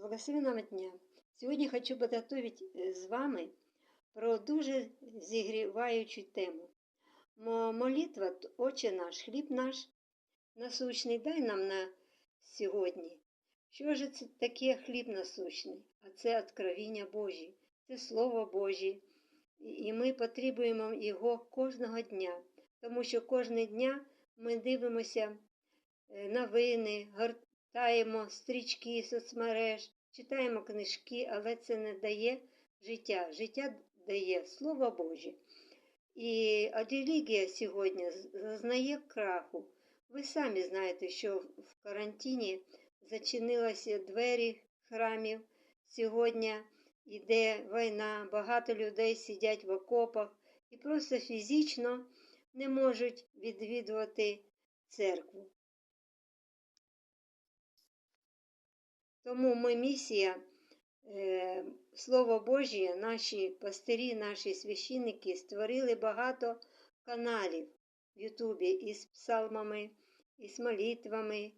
Благословенного дня! Сьогодні хочу подготовить е, з вами про дуже зігріваючу тему. Молитва, Отче наш, хліб наш насущний, дай нам на сьогодні. Що ж це таке хліб насущний? А це откровіння Божі, це Слово Боже. І- І ми потребуємо його кожного дня, тому що кожного дня ми дивимося е, новини, гортаємо стрічки соцмереж, читаємо книжки, але це не дає життя. Життя дає Слово Боже. І релігія сьогодні зазнає краху. Ви самі знаєте, що в карантині зачинилися двері храмів. Сьогодні йде війна, багато людей сидять в окопах і просто фізично не можуть відвідувати церкву. Тому ми місія, е, Слово Божє, наші пастирі, наші священники створили багато каналів в Ютубі із псалмами, із молитвами.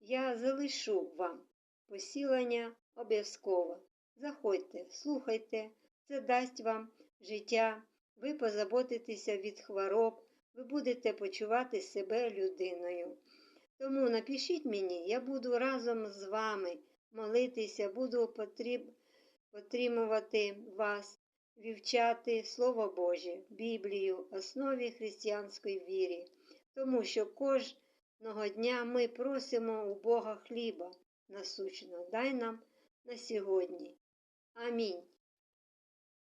Я залишу вам посілення обов'язково. Заходьте, слухайте, це дасть вам життя, ви позаботитеся від хвороб, ви будете почувати себе людиною. Тому напишіть мені, я буду разом з вами молитися, буду потріб... потримувати вас, вівчати Слово Боже, Біблію, основі християнської віри, тому що кожного дня ми просимо у Бога хліба насущного. Дай нам на сьогодні. Амінь.